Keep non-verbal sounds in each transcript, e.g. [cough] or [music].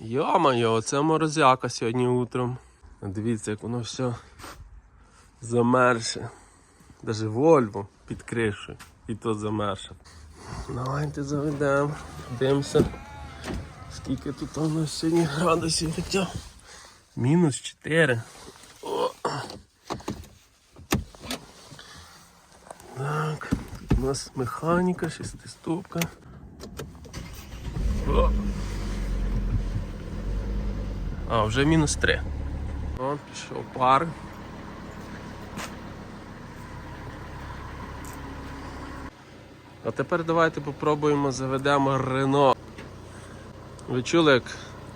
Йо-моє, оце морозяка сьогодні утром. Дивіться, як воно все замерше. Даже Вольво під кришею. І то замерше. Давайте заведемо. Дивимося. Скільки тут у нас сьогодні градусів хоча. Мінус 4. О. Так, тут у нас механіка, шестиступка. О. А, вже мінус 3. О, пішов пар. А тепер давайте попробуємо заведемо Рено. Ви чули, як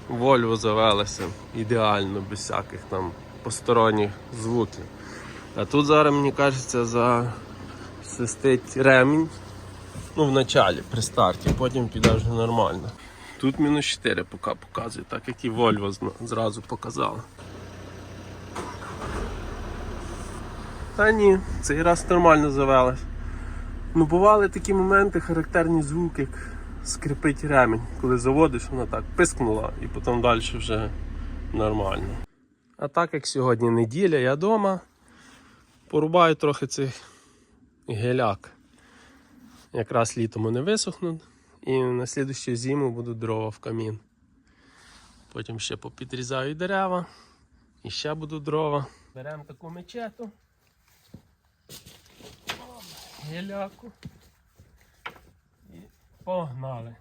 Вольво завелося ідеально, без всяких там посторонніх звуків. А тут зараз, мені кажеться, засвистить ремінь. Ну, в началі, при старті, потім піде вже нормально. Тут мінус 4 поки показує, так як і Volvo зразу показала. Та ні, цей раз нормально завелась. Ну, бували такі моменти, характерні звуки, як скрипить ремінь. Коли заводиш, вона так пискнула і потім далі вже нормально. А так як сьогодні неділя, я вдома порубаю трохи цих геляк. Якраз літом вони висохнуть. І на слідущу зиму будуть дрова в камін. Потім ще попідрізаю дерева. І ще будуть дрова. Беремо таку мечету. гіляку. І погнали.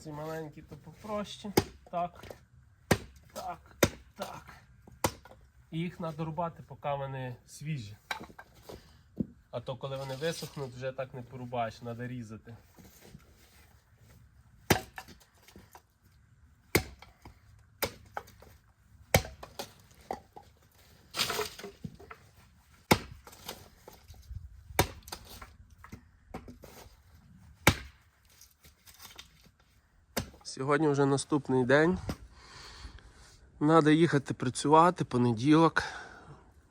Ці маленькі то попроще. Так. Так. Так. І їх треба рубати, поки вони свіжі. А то коли вони висохнуть, вже так не порубаєш, треба різати. Сьогодні вже наступний день. Треба їхати працювати, понеділок.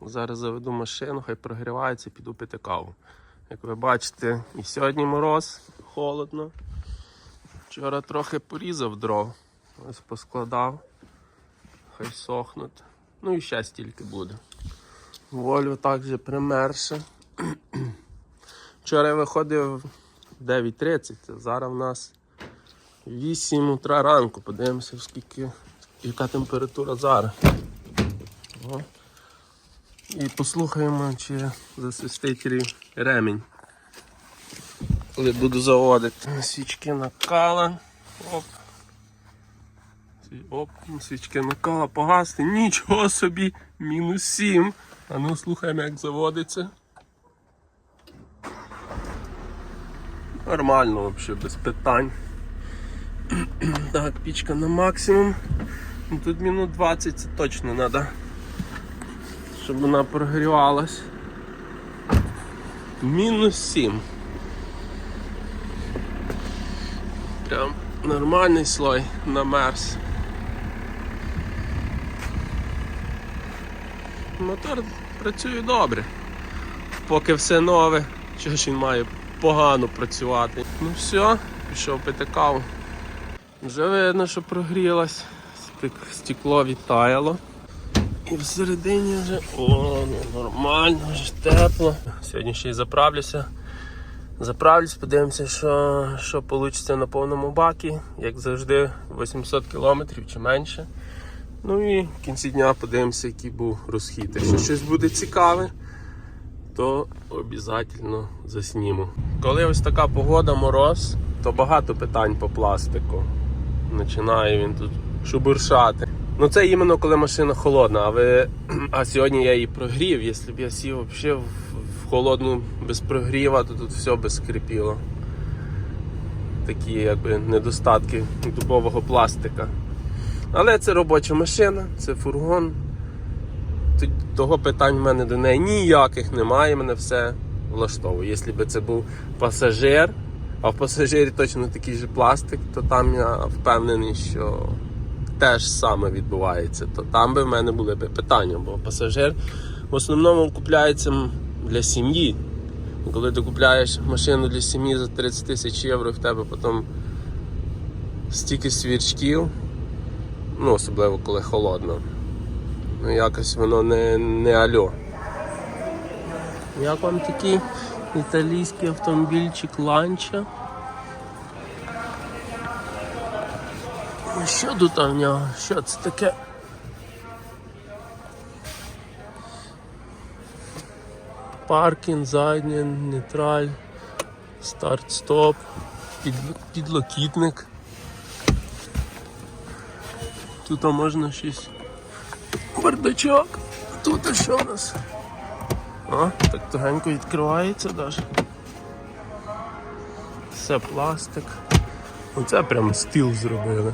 Зараз заведу машину, хай прогрівається, піду пити каву. Як ви бачите, і сьогодні мороз, холодно. Вчора трохи порізав дров, ось поскладав, хай сохнуть. Ну і ще стільки буде. Волю також примерше. Вчора я виходив в 9.30, а зараз в нас 8 утра ранку. Подивимося, скільки, яка температура зараз. О. І послухаємо, чи засвистить ремінь. Коли буду заводити. Свічки накала. Оп. Оп, свічки накала погасти. Нічого собі, мінус 7. А ну слухаємо, як заводиться. Нормально взагалі, без питань. [clears throat] Так, пічка на максимум. Ну, Тут мінут 20 це точно треба, щоб вона прогрівалась. Мінус 7. Прям нормальний слой намерз. Мотор працює добре. Поки все нове, чого ж він має погано працювати. Ну все, пішов пити каву. Вже видно, що прогрілась, стекло відтаяло. І всередині вже о, ну, нормально, вже тепло. Сьогодні ще й заправлюся. Заправлюсь, подивимося, що, що вийде на повному бакі. Як завжди, 800 км чи менше. Ну і в кінці дня подивимося, який був розхід. Якщо щось буде цікаве, то обов'язково засніму. Коли ось така погода, мороз, то багато питань по пластику. Починає він тут шубуршати. Ну це іменно коли машина холодна, а ви. [clears throat] А сьогодні я її прогрів. Якщо б я сів взагалі в, холодну без прогріва, то тут все би скрипіло. Такі якби недостатки дубового пластика. Але це робоча машина, це фургон. Того питань в мене до неї ніяких немає, мене все влаштовує. Якщо б це був пасажир, а в пасажирі точно такий же пластик, то там я впевнений, що те ж саме відбувається. То там би в мене були б питання, бо пасажир в основному купляється для сім'ї. Коли ти купляєш машину для сім'ї за 30 тисяч євро, в тебе потім стільки свірчків, ну особливо коли холодно. Ну якось воно не, не альо. Як вам такий італійський автомобільчик ланча? Ну, Що тут в нього? Що це таке? Паркінг, задній, нейтраль, старт-стоп, під, підлокітник. Тут можна щось. Бардачок. Тут що у нас? О, так тугенько відкривається навіть. Все пластик. Оце прям стіл зробили.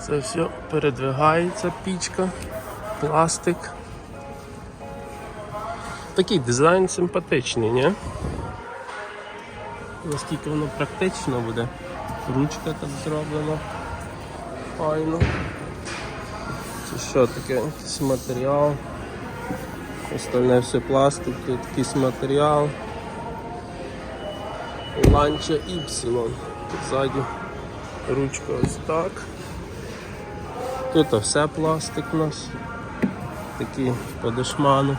Це все передвигається пічка, пластик. Такий дизайн симпатичний, ні? Наскільки воно практично буде. Ручка так зроблена. Файно. Це що таке? Якийсь матеріал. Остальне все пластик, тут якийсь матеріал. Ланча Y. Ззаді ручка ось так. Тут все пластик у нас. Такий подешмани.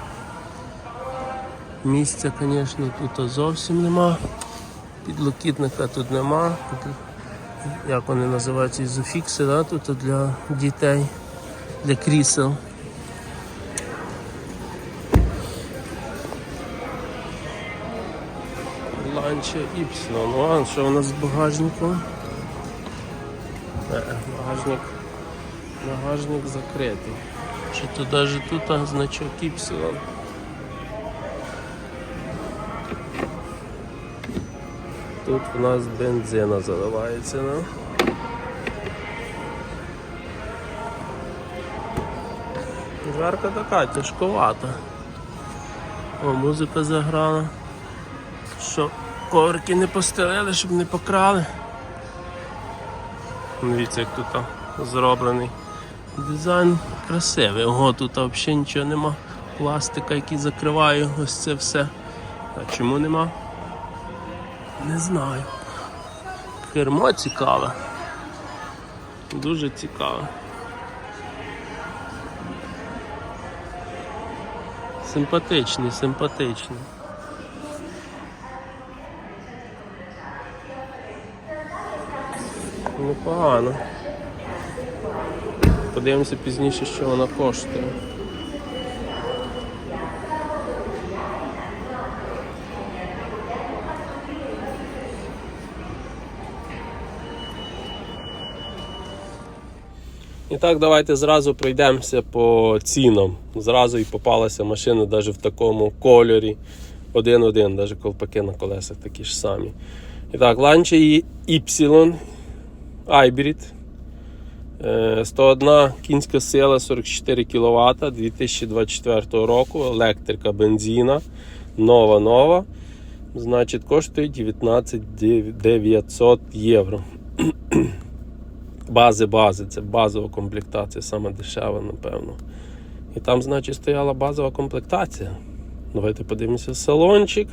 Місця, звісно, тут зовсім нема. Підлокітника тут нема. Як вони називаються, ізофікси, да? тут для дітей, для крісел. Ланча Y. Ну а що у нас з багажником? Е, багажник. Багажник закритий. Чи то навіть тут значок Y. Тут у нас бензина заливається, ну. Жарка така, тяжковата. О, музика заграла. Що коврики не постелили, щоб не покрали. Дивіться, як тут зроблений. Дизайн красивий. Ого, тут взагалі нічого нема. Пластика, який закриває ось це все. А чому нема? Не знаю. Кермо цікаве. Дуже цікаве. Симпатичний, симпатичний. Непогано. Подивимося пізніше, що вона коштує. І так, давайте зразу пройдемося по цінам. Зразу і попалася машина навіть в такому кольорі. Один-один, навіть колпаки на колесах такі ж самі. І так, Lancia Y Hybrid. Е, 101 кінська сила 44 кВт 2024 року. Електрика бензина. Нова нова. Значить, коштує 19 900 євро. [clears throat] Бази бази, це базова комплектація, саме дешева, напевно. І там, значить, стояла базова комплектація. Давайте подивимося салончик.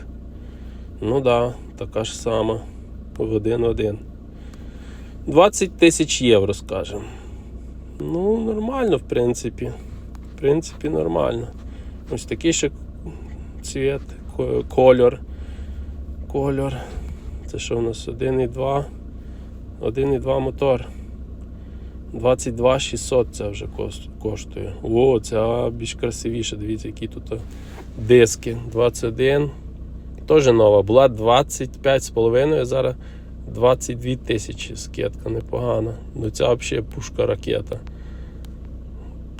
Ну да, така ж сама. В один-один. 20 тисяч євро, скажемо. Ну, нормально, в принципі. В принципі, нормально. Ось такий ще цвіт, кольор. Кольор. Це що у нас 1,2. 1,2 мотор. 22 600 це вже коштує. О, ця більш красивіша. Дивіться, які тут диски. 21. Теж нова. Була 25,5, зараз 22 тисячі скидка непогана. Ну ця взагалі пушка ракета.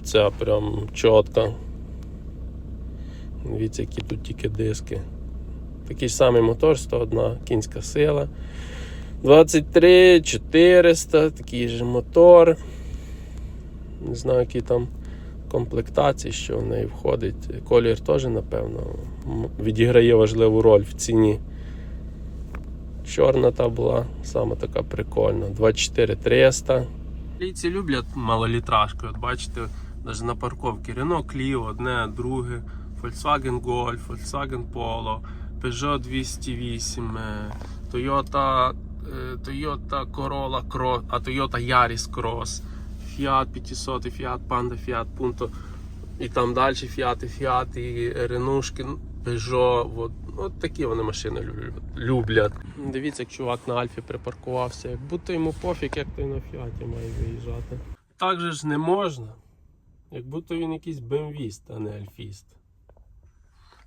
Ця прям чітка. Дивіться, які тут тільки диски. Такий самий мотор, 101 кінська сила. 23 400, такий же мотор. Не знаю, який там комплектації, що в неї входить. Колір теж, напевно, відіграє важливу роль в ціні. Чорна та була, саме така прикольна. 24300. Лійці люблять малолітражки. От бачите, навіть на парковці Renault Clio, одне, друге, Volkswagen Golf, Volkswagen Polo, Peugeot 208, е, Toyota, е, Toyota Corolla Cross, а Toyota Yaris Cross, Fiat 500, Fiat Panda, Fiat Punto. І там далі Fiat, Fiat, і Ренушки, Peugeot. От, от такі вони машини люблять-. Дивіться, як чувак на Альфі припаркувався. Як будто йому пофіг, як той на Фіаті має виїжджати. Так же ж не можна. Як будто він якийсь бемвіст, а не альфіст.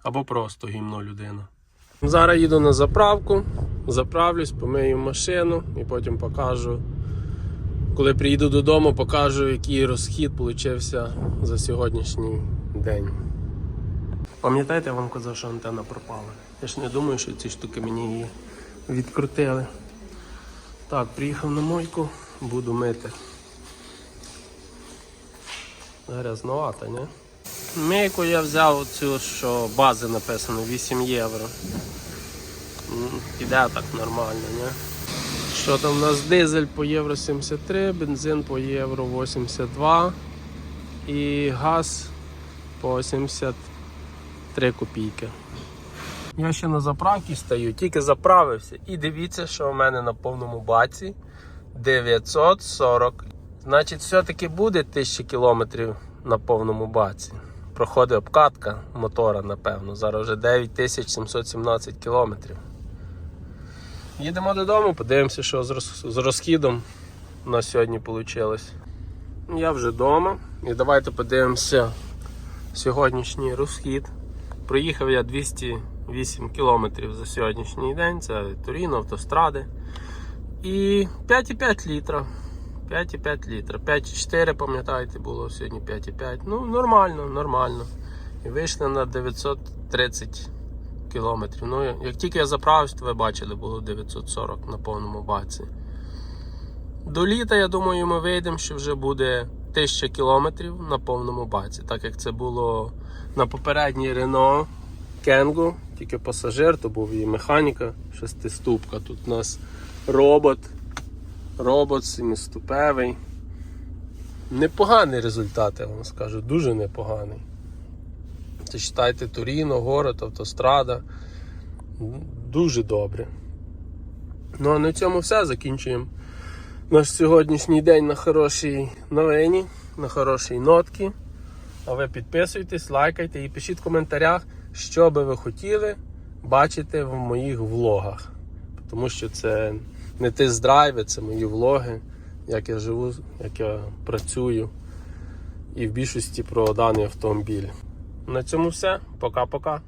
Або просто гімно людина. Зараз їду на заправку, заправлюсь, помию машину і потім покажу. Коли приїду додому, покажу, який розхід получився за сьогоднішній день. Пам'ятаєте, я вам казав, що антенна пропала? Я ж не думаю, що ці штуки мені її відкрутили. Так, приїхав на мойку, буду мити. Грязновато, не? Мийку я взяв цю, що бази написано 8 євро. М, Піде так нормально, не? Що там у нас дизель по євро 73, бензин по євро 82 і газ по 73 копійки. Я ще на заправці стою, тільки заправився. І дивіться, що у мене на повному баці 940. Значить, все-таки буде 1000 кілометрів на повному баці. Проходить обкатка мотора, напевно. Зараз вже 9717 кілометрів. Їдемо додому, подивимося, що з розхідом на сьогодні вийшло. Я вже вдома. І давайте подивимося сьогоднішній розхід. Проїхав я 208 кілометрів за сьогоднішній день. Це Туріно, автостради. І 5,5 літра. 5,5 літра. 5,4, пам'ятаєте, було сьогодні 5,5. Ну, нормально, нормально. І вийшли на 930 кілометрів. Ну, як тільки я заправився, то ви бачили, було 940 на повному баці. До літа, я думаю, ми вийдемо, що вже буде 1000 кілометрів на повному баці, так як це було на попередній Renault Kangoo, тільки пасажир, то був і механіка шестиступка. Тут у нас робот, робот семиступевий. Непоганий результат, я вам скажу, дуже непоганий. Це читайте Туріно, город, автострада. Дуже добре. Ну а на цьому все. Закінчуємо наш сьогоднішній день на хорошій новині, на хорошій нотці. А ви підписуйтесь, лайкайте і пишіть в коментарях, що би ви хотіли бачити в моїх влогах. Тому що це не тест-драйви, це мої влоги, як я живу, як я працюю. І в більшості про даний автомобіль. На цьому все. Пока-пока.